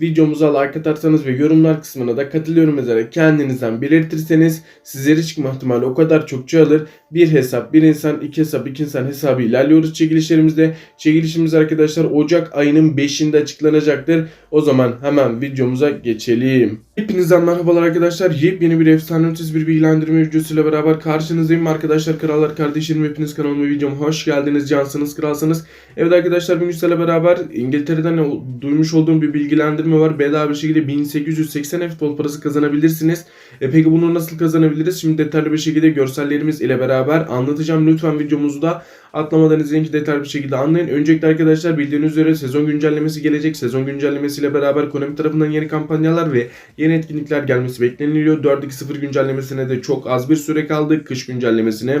videomuza like atarsanız ve yorumlar kısmına da katılıyorum üzere kendinizden belirtirseniz sizlere çıkma ihtimali o kadar çok çoğalır. Bir hesap, bir insan, iki hesap, iki insan hesabı ilerliyoruz çekilişlerimizde. Çekilişimiz arkadaşlar Ocak ayının 5'inde açıklanacaktır. O zaman hemen videomuza geçelim. Hepinize merhabalar arkadaşlar. Yepyeni bir efsane ötesi bir bilgilendirme videosuyla beraber karşınızdayım arkadaşlar. Krallar kardeşlerim hepiniz kanalıma videoma hoş geldiniz. Cansınız kralsınız. Evet arkadaşlar bugün sizlerle beraber İngiltere'den duymuş olduğum bir bilgilendirme var. Bedava bir şekilde 1880 futbol parası kazanabilirsiniz. E peki bunu nasıl kazanabiliriz? Şimdi detaylı bir şekilde görsellerimiz ile beraber anlatacağım. Lütfen videomuzu da atlamadan izleyin ki detaylı bir şekilde anlayın. Öncelikle arkadaşlar bildiğiniz üzere sezon güncellemesi gelecek. Sezon güncellemesiyle beraber Konami tarafından yeni kampanyalar ve yeni etkinlikler gelmesi bekleniliyor. 4.2.0 güncellemesine de çok az bir süre kaldı. Kış güncellemesine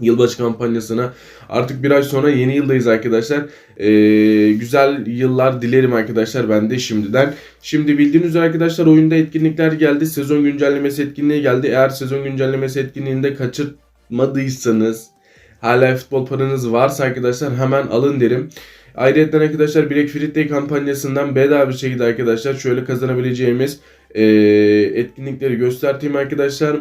Yılbaşı kampanyasına artık bir ay sonra yeni yıldayız arkadaşlar. Ee, güzel yıllar dilerim arkadaşlar ben de şimdiden. Şimdi bildiğiniz üzere arkadaşlar oyunda etkinlikler geldi. Sezon güncellemesi etkinliği geldi. Eğer sezon güncellemesi etkinliğinde kaçırmadıysanız hala futbol paranız varsa arkadaşlar hemen alın derim. Ayrıca arkadaşlar Black Friday kampanyasından bedava bir şekilde arkadaşlar şöyle kazanabileceğimiz e, etkinlikleri göstereyim arkadaşlar.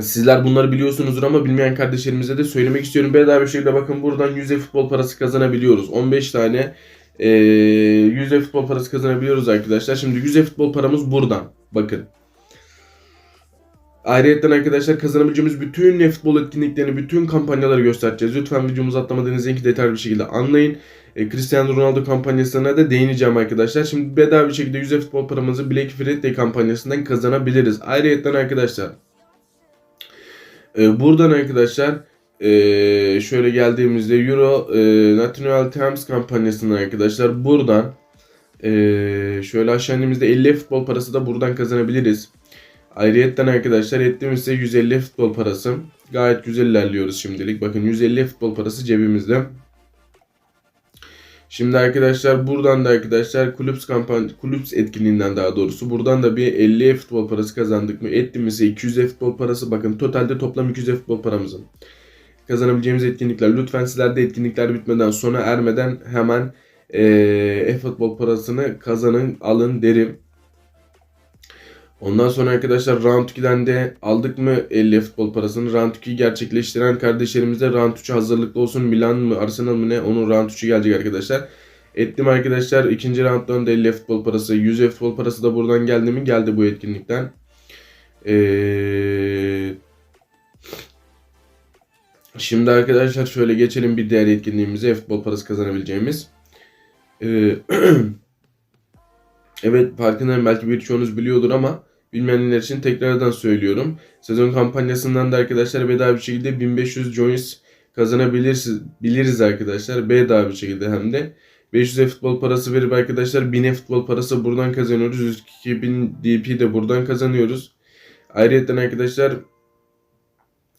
Sizler bunları biliyorsunuzdur ama bilmeyen kardeşlerimize de söylemek istiyorum. Bedava bir şekilde bakın buradan 100 futbol parası kazanabiliyoruz. 15 tane e, 100 futbol parası kazanabiliyoruz arkadaşlar. Şimdi 100 futbol paramız buradan. Bakın. Ayrıca arkadaşlar kazanabileceğimiz bütün futbol etkinliklerini, bütün kampanyaları göstereceğiz. Lütfen videomuzu atlamadan izleyin ki detaylı bir şekilde anlayın. E, Cristiano Ronaldo kampanyasına da değineceğim arkadaşlar. Şimdi bedava bir şekilde 100 futbol paramızı Black Friday kampanyasından kazanabiliriz. Ayrıca arkadaşlar e, buradan arkadaşlar e, şöyle geldiğimizde Euro e, National Times kampanyasından arkadaşlar buradan e, şöyle aşağı indiğimizde 50 futbol parası da buradan kazanabiliriz. Ayrıyetten arkadaşlar ettiğimiz ise 150 futbol parası. Gayet güzel ilerliyoruz şimdilik. Bakın 150 futbol parası cebimizde. Şimdi arkadaşlar buradan da arkadaşlar kulüps kampanya kulüps etkinliğinden daha doğrusu buradan da bir 50 futbol parası kazandık mı? Ettiğimizde 200 futbol parası bakın totalde toplam 200 futbol paramızın kazanabileceğimiz etkinlikler. Lütfen sizler de etkinlikler bitmeden sona ermeden hemen e-futbol parasını kazanın alın derim. Ondan sonra arkadaşlar Round 2'den de aldık mı 50 futbol parasını. Round 2'yi gerçekleştiren kardeşlerimiz de Round 3'e hazırlıklı olsun. Milan mı Arsenal mı ne onun Round 3'ü gelecek arkadaşlar. Ettim arkadaşlar. ikinci rounddan da 50 futbol parası. 100 futbol parası da buradan geldi mi? Geldi bu etkinlikten. Ee... Şimdi arkadaşlar şöyle geçelim bir diğer etkinliğimize. Futbol parası kazanabileceğimiz. Ee... evet farkındayım belki birçoğunuz biliyordur ama Bilmeyenler için tekrardan söylüyorum. Sezon kampanyasından da arkadaşlar bedava bir şekilde 1500 joins kazanabiliriz biliriz arkadaşlar. Bedava bir şekilde hem de. 500 futbol parası verip arkadaşlar 1000 futbol parası buradan kazanıyoruz. 2000 DP de buradan kazanıyoruz. Ayrıca arkadaşlar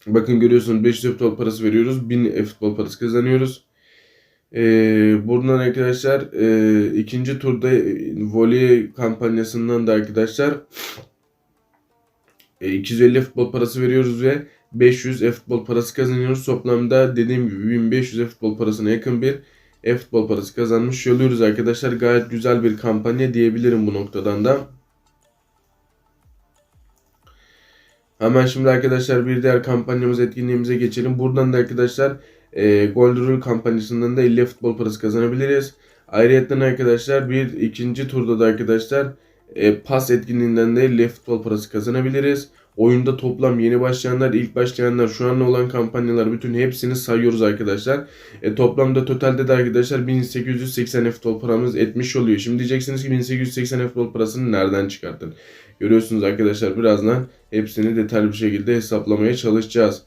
bakın görüyorsunuz 500 futbol parası veriyoruz. 1000 futbol parası kazanıyoruz. Ee, buradan arkadaşlar e, ikinci turda voley kampanyasından da arkadaşlar 250 e, futbol parası veriyoruz ve 500 e-futbol parası kazanıyoruz. Toplamda dediğim gibi 1500 e-futbol parasına yakın bir e-futbol parası kazanmış oluyoruz arkadaşlar. Gayet güzel bir kampanya diyebilirim bu noktadan da. Hemen şimdi arkadaşlar bir diğer kampanyamız etkinliğimize geçelim. Buradan da arkadaşlar e, Gold Rule kampanyasından da 50 futbol parası kazanabiliriz. Ayrıca arkadaşlar bir ikinci turda da arkadaşlar e, pas etkinliğinden de 50 futbol parası kazanabiliriz. Oyunda toplam yeni başlayanlar, ilk başlayanlar, şu an olan kampanyalar bütün hepsini sayıyoruz arkadaşlar. E, toplamda totalde de arkadaşlar 1880 futbol paramız etmiş oluyor. Şimdi diyeceksiniz ki 1880 futbol parasını nereden çıkarttın? Görüyorsunuz arkadaşlar birazdan hepsini detaylı bir şekilde hesaplamaya çalışacağız.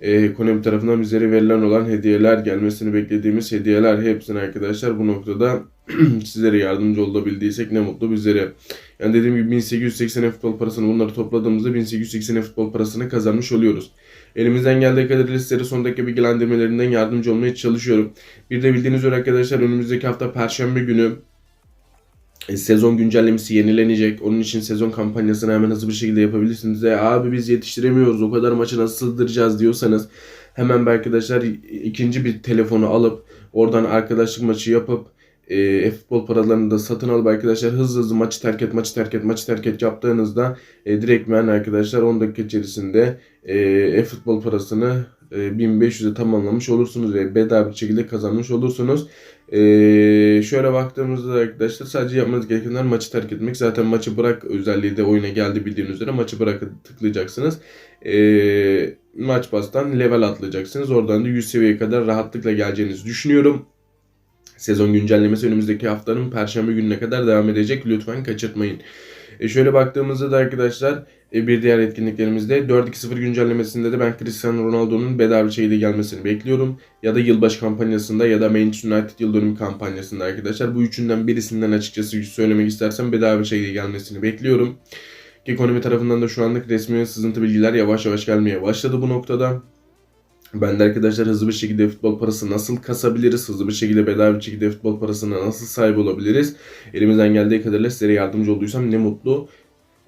E, ekonomi tarafından bizlere verilen olan hediyeler, gelmesini beklediğimiz hediyeler hepsini arkadaşlar bu noktada sizlere yardımcı olabildiysek ne mutlu bizlere. Yani dediğim gibi 1880 futbol parasını bunları topladığımızda 1880 futbol parasını kazanmış oluyoruz. Elimizden geldiği kadarıyla sizlere son dakika bilgilendirmelerinden yardımcı olmaya çalışıyorum. Bir de bildiğiniz üzere arkadaşlar önümüzdeki hafta Perşembe günü e, sezon güncellemesi yenilenecek. Onun için sezon kampanyasını hemen hızlı bir şekilde yapabilirsiniz. E, abi biz yetiştiremiyoruz o kadar maçı nasıl sığdıracağız diyorsanız hemen arkadaşlar ikinci bir telefonu alıp oradan arkadaşlık maçı yapıp e, futbol paralarını da satın alıp arkadaşlar hızlı hızlı maçı terk et, maçı terk et, maçı terk et yaptığınızda e, direktmen arkadaşlar 10 dakika içerisinde e, futbol parasını e, 1500'e tamamlamış olursunuz ve bedava bir şekilde kazanmış olursunuz. E, şöyle baktığımızda arkadaşlar sadece yapmanız gerekenler maçı terk etmek. Zaten maçı bırak özelliği de oyuna geldi bildiğiniz üzere maçı bırakıp tıklayacaksınız. E, maç bastan level atlayacaksınız. Oradan da 100 seviyeye kadar rahatlıkla geleceğinizi düşünüyorum. Sezon güncellemesi önümüzdeki haftanın perşembe gününe kadar devam edecek. Lütfen kaçırtmayın. E şöyle baktığımızda da arkadaşlar e, bir diğer etkinliklerimizde 4-2-0 güncellemesinde de ben Cristiano Ronaldo'nun bedava şekilde gelmesini bekliyorum. Ya da yılbaşı kampanyasında ya da Manchester United yıl dönümü kampanyasında arkadaşlar. Bu üçünden birisinden açıkçası söylemek istersem bedava şekilde gelmesini bekliyorum. Ekonomi tarafından da şu anlık resmi sızıntı bilgiler yavaş yavaş gelmeye başladı bu noktada. Ben de arkadaşlar hızlı bir şekilde futbol parası nasıl kasabiliriz? Hızlı bir şekilde bedava bir şekilde futbol parasına nasıl sahip olabiliriz? Elimizden geldiği kadarıyla sizlere yardımcı olduysam ne mutlu.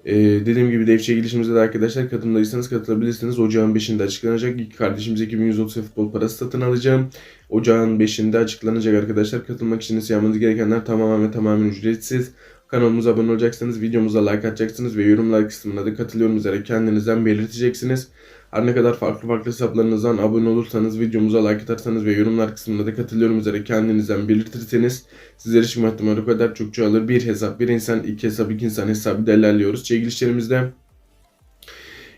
Ee, dediğim gibi dev çekilişimizde de arkadaşlar katılımdaysanız katılabilirsiniz. Ocağın 5'inde açıklanacak. İki kardeşimiz 2130 futbol parası satın alacağım. Ocağın 5'inde açıklanacak arkadaşlar. Katılmak için ise yapmanız gerekenler tamamen ve tamamen ücretsiz. Kanalımıza abone olacaksınız, videomuza like atacaksınız ve yorumlar kısmına da katılıyorum üzere kendinizden belirteceksiniz. Her ne kadar farklı farklı hesaplarınızdan abone olursanız, videomuza like atarsanız ve yorumlar kısmında da katılıyorum üzere kendinizden belirtirseniz sizlere çıkma ihtimali o kadar çok çoğalır. Bir hesap, bir insan, iki hesap, iki insan hesabı ilerliyoruz. Çekilişlerimizde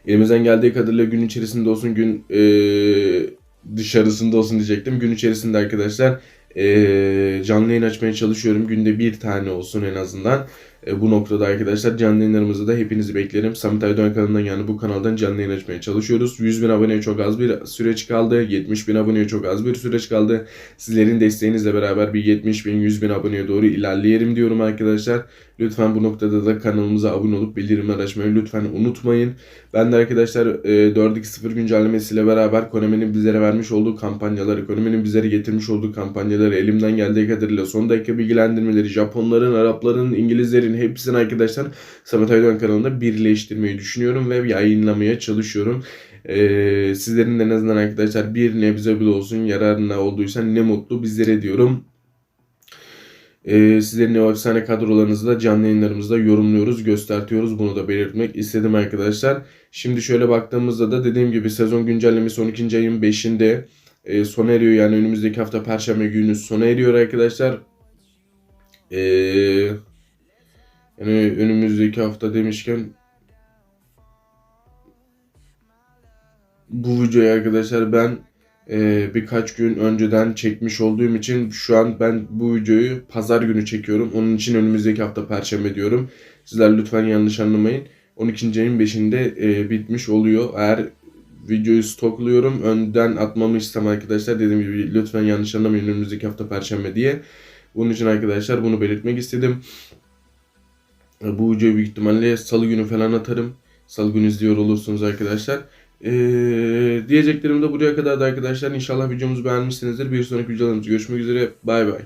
elimizden geldiği kadarıyla gün içerisinde olsun, gün ee, dışarısında olsun diyecektim. Gün içerisinde arkadaşlar ee, canlı yayın açmaya çalışıyorum. Günde bir tane olsun en azından. E, bu noktada arkadaşlar canlı yayınlarımızda da hepinizi beklerim. Samet Aydoğan kanalından yani bu kanaldan canlı yayın açmaya çalışıyoruz. 100 bin aboneye çok az bir süreç kaldı. 70 bin aboneye çok az bir süreç kaldı. Sizlerin desteğinizle beraber bir 70 bin 100 bin aboneye doğru ilerleyelim diyorum arkadaşlar. Lütfen bu noktada da kanalımıza abone olup bildirimler açmayı lütfen unutmayın. Ben de arkadaşlar e, 4.2.0 güncellemesiyle beraber Konami'nin bizlere vermiş olduğu kampanyaları, Konami'nin bizlere getirmiş olduğu kampanyaları elimden geldiği kadarıyla son dakika bilgilendirmeleri, Japonların, Arapların, İngilizlerin hepsini arkadaşlar Samet Aydoğan kanalında birleştirmeyi düşünüyorum ve yayınlamaya çalışıyorum. Ee, sizlerin de en azından arkadaşlar bir nebze bile olsun yararına olduysa ne mutlu bizlere diyorum. Ee, sizlerin o efsane kadrolarınızı da canlı yayınlarımızda yorumluyoruz, göstertiyoruz. Bunu da belirtmek istedim arkadaşlar. Şimdi şöyle baktığımızda da dediğim gibi sezon güncellemesi 12. ayın 5'inde e, sona eriyor. Yani önümüzdeki hafta Perşembe günü sona eriyor arkadaşlar. Eee... Yani önümüzdeki hafta demişken bu videoyu arkadaşlar ben e, birkaç gün önceden çekmiş olduğum için şu an ben bu videoyu pazar günü çekiyorum. Onun için önümüzdeki hafta perşembe diyorum. Sizler lütfen yanlış anlamayın. 12. ayın 5'inde e, bitmiş oluyor. Eğer videoyu stokluyorum önden atmamı istem arkadaşlar. Dediğim gibi lütfen yanlış anlamayın önümüzdeki hafta perşembe diye. Bunun için arkadaşlar bunu belirtmek istedim. Bu videoyu büyük ihtimalle salı günü falan atarım. Salı günü izliyor olursunuz arkadaşlar. Ee, diyeceklerim de buraya kadar arkadaşlar. İnşallah videomuzu beğenmişsinizdir. Bir sonraki videolarımızda görüşmek üzere. Bay bay.